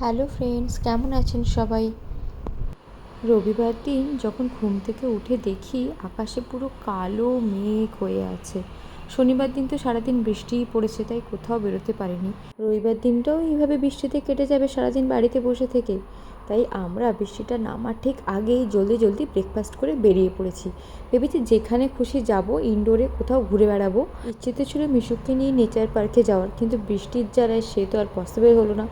Hello friends, কেমন আছেন সবাই? রবিবার দিন যখন ঘুম থেকে উঠে দেখি আকাশে পুরো কালো মেঘ হয়ে আছে। শনিবার দিন তো সারাদিন বৃষ্টিই পড়েছে, তাই কোথাও বেরোতে পারিনি। রবিবার দিনটাও এইভাবে বৃষ্টিতে কেটে যাবে সারাদিন বাড়িতে বসে থেকে। তাই আমরা বৃষ্টিটা নামার ঠিক আগেই জলদি জলদি ব্রেকফাস্ট করে বেরিয়ে পড়েছি। ভেবেছি যেখানে খুশি যাব ইনডোরে কোথাও ঘুরে বেড়াবো। ইচ্ছে তো ছিল মিশুককে নিয়ে নেচার পার্কে যাওয়ার, কিন্তু বৃষ্টির জ্বালায় সে তো আর পসিবল হলো না।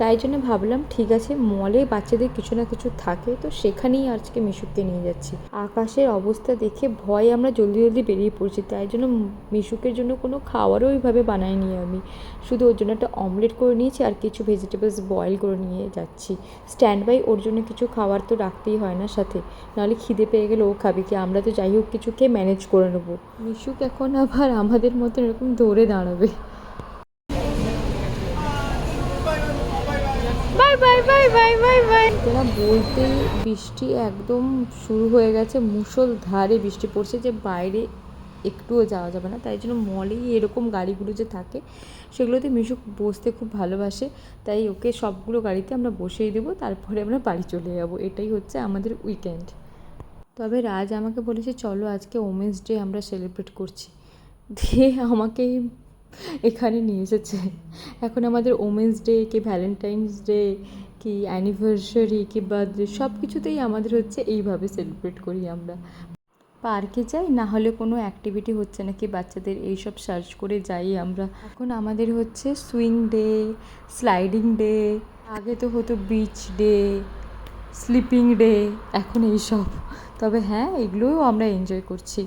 তাই জন্য ভাবলাম, ঠিক আছে মলে বাচ্চাদের কিছু না কিছু থাকে, তো সেখানেই আজকে মিশুককে নিয়ে যাচ্ছি। আকাশের অবস্থা দেখে ভয় আমরা জলদি জলদি বেরিয়ে পড়ছি, তাই জন্য মিশুকের জন্য কোনো খাবারও ওইভাবে বানাইনি আমি। শুধু ওর জন্য একটা অমলেট করে নিয়েছি আর কিছু ভেজিটেবলস বয়েল করে নিয়ে যাচ্ছি। স্ট্যান্ড বাই ওর জন্য কিছু খাবার তো রাখতেই হয় না সাথে। নাহলে খিদে পেয়ে গেলে ও খাবে কি, আমরা তো যাই হোক কিছু খেয়ে ম্যানেজ করে নেব। মিশুক এখন আবার আমাদের মতো এরকম ধরে দাঁড়াবে। বাই বাই বলতেই বৃষ্টি একদম শুরু হয়ে গেছে মুষল ধারে বৃষ্টি পড়ছে যে বাইরে একটুও যাওয়া যাবে না। তাই জন্য মলেই এরকম গাড়িগুলো যে থাকে, সেগুলোতে মিশুক বসতে খুব ভালোবাসে। তাই ওকে সবগুলো গাড়িতে আমরা বসিয়ে দেবো, তারপরে আমরা বাড়ি চলে যাব। এটাই হচ্ছে আমাদের উইকেন্ড তবে রাজ আমাকে বলেছে, চলো আজকে ওমেন্স ডে আমরা সেলিব্রেট করছি। দিয়ে আমাকে এখানে নিয়ে এসেছে এখন আমাদের ওমেন্স ডে কি ভ্যালেন্টাইন্স ডে কি অ্যানিভার্সারি কি বার্থডে সব কিছুতেই আমাদের হচ্ছে এইভাবে সেলিব্রেট করি আমরা। পার্কে যাই, না হলে কোনো অ্যাক্টিভিটি হচ্ছে নাকি বাচ্চাদের এইসব সার্চ করে যাই আমরা। এখন আমাদের হচ্ছে সুইং ডে স্লাইডিং ডে আগে তো হতো বিচ ডে স্লিপিং ডে এখন এইসব। তবে হ্যাঁ এগুলোও আমরা এনজয় করছি।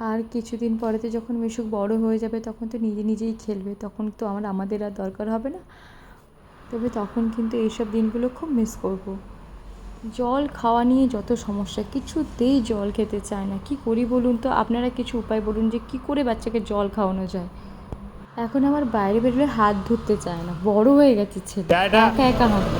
আর কিছুদিন পরেতে যখন মিশুক বড় হয়ে যাবে তখন তো নিজে নিজেই খেলবে। তখন তো আমার আমাদের আর দরকার হবে না। তবে তখন কিন্তু এইসব দিনগুলো খুব মিস করব। জল খাওয়া নিয়ে যত সমস্যা কিছুতেই জল খেতে চায় না। কি করি বলুন তো? আপনারা কিছু উপায় বলুন যে কি করে বাচ্চাকে জল খাওয়ানো যায়? এখন আমার বাইরে বেরোলে হাত ধরতে চায় না। বড় হয়ে গেছে ছেলে। একা একা হাঁটবে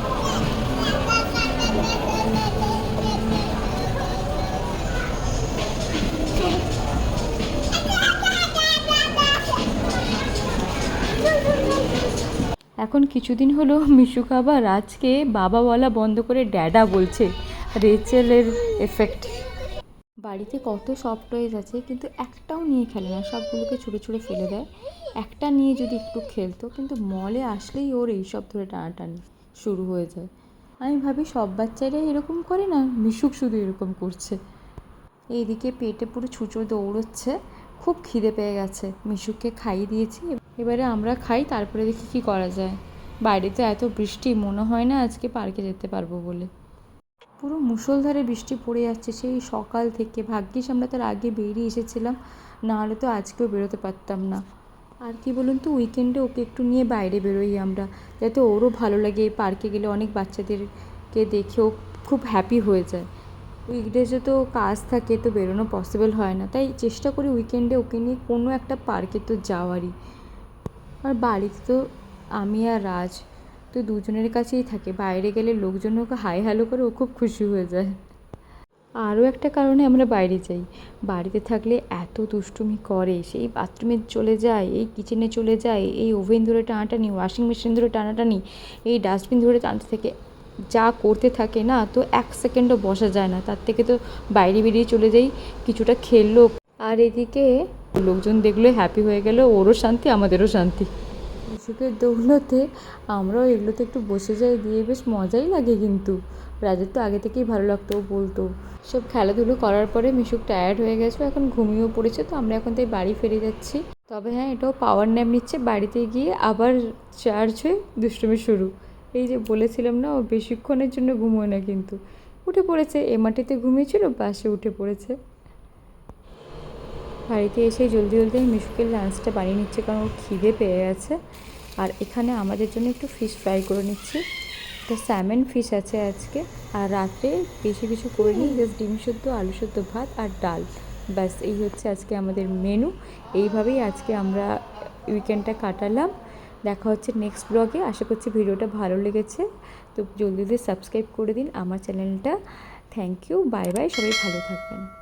এখন কিছুদিন হলো মিশুক আবার রাজকে বাবা বলা বন্ধ করে ড্যাডা বলছে, রেচেলের এফেক্ট বাড়িতে কত সফট টয়েস আছে, কিন্তু একটাও নিয়ে খেলে না, সবগুলোকে ছুঁড়ে ছুঁড়ে ফেলে দেয়। একটা নিয়ে যদি একটু খেলতো, কিন্তু মলে আসলেই ওর এইসব ধরে টানাটানি শুরু হয়ে যায়। আমি ভাবি সব বাচ্চারাই এরকম করে না, মিশুক শুধু এরকম করছে। এইদিকে পেটে পুরো ছুঁচো দৌড়চ্ছে, খুব খিদে পেয়ে গেছে। মিশুককে খাইয়ে দিয়েছি এবারে আমরা খাই, তারপরে দেখি কী করা যায়। বাইরে তো এত বৃষ্টি, মনে হয় না আজকে পার্কে যেতে পারব বলে। পুরো মুষলধারে বৃষ্টি পড়ে যাচ্ছে, সেই সকাল থেকে। ভাগ্যিস আমরা তার আগে বেরিয়ে এসেছিলাম, নাহলে তো আজকেও বেরোতে পারতাম না। আর কি বলুন তো উইকেন্ডে ওকে একটু নিয়ে বাইরে বেরোই আমরা, যাতে ওরও ভালো লাগে। পার্কে গেলে অনেক বাচ্চাদেরকে দেখেও খুব হ্যাপি হয়ে যায়। উইকডেজে তো কাজ থাকে, তো বেরোনো পসিবল হয় না। তাই চেষ্টা করি উইকেন্ডে ওকে নিয়ে কোনো একটা পার্কে তো যাওয়ারই। আর বাড়িতে তো আমি আর রাজ, তো দুজনের কাছেই থাকে। বাইরে গেলে লোকজন ওকে হাই হ্যালো করে ও খুব খুশি হয়ে যায়। আরও একটা কারণে আমরা বাইরে যাই। বাড়িতে থাকলে এত দুষ্টুমি করে, সেই বাথরুমে চলে যায়, এই কিচেনে চলে যায়, এই ওভেন ধরে টানাটানি ওয়াশিং মেশিন ধরে টানাটানি, এই ডাস্টবিন ধরে টানতে থেকে। যা করতে থাকে না, তো এক সেকেন্ডও বসা যায় না। তার থেকে তো বাইরে বেরিয়ে চলে যাই, কিছুটা খেললো আর এদিকে লোকজন দেখলে হ্যাপি হয়ে গেল ওরও শান্তি, আমাদেরও শান্তি। মিশুকের দৌলতে আমরাও এগুলোতে একটু বসে যাই, দিয়ে বেশ মজাই লাগে কিন্তু। রাজের তো আগে থেকেই ভালো লাগতো বলতো। সব খেলাধুলো করার পরে মিশুক টায়ার্ড হয়ে গেছে, এখন ঘুমিয়েও পড়েছে, তো আমরা এখন তাই বাড়ি ফিরে যাচ্ছি। তবে হ্যাঁ এটাও পাওয়ার ন্যাপ নিচ্ছে, বাড়িতে গিয়ে আবার চার্জ হয়ে দুষ্টুমি শুরু। এই যে বলেছিলাম না, ও বেশিক্ষণের জন্য ঘুমোয় না কিন্তু। উঠে পড়েছে, এ মাটিতে ঘুমিয়েছিল, বাসে উঠে পড়েছে। বাড়িতে এসে জলদি জলদি আমি মিশুকের লাঞ্চটা বানিয়ে নিচ্ছি কারণ ওর খিদে পেয়ে গেছে। আর এখানে আমাদের জন্য একটু ফিশ ফ্রাই করে নিচ্ছি। তো স্যামন ফিশ আছে আজকে। আর রাতে বেশি কিছু করে নিই জাস্ট ডিম শুদ্ধ আলু শুদ্ধ ভাত আর ডাল। ব্যাস, এই হচ্ছে আজকে আমাদের মেনু এইভাবেই আজকে আমরা উইকেন্ডটা কাটালাম। দেখা হচ্ছে নেক্সট ব্লগে আশা করছি ভিডিওটা ভালো লেগেছে। তো জলদি জলদি সাবস্ক্রাইব করে দিন আমার চ্যানেলটা থ্যাংক ইউ বাই বাই সবাই ভালো থাকবেন।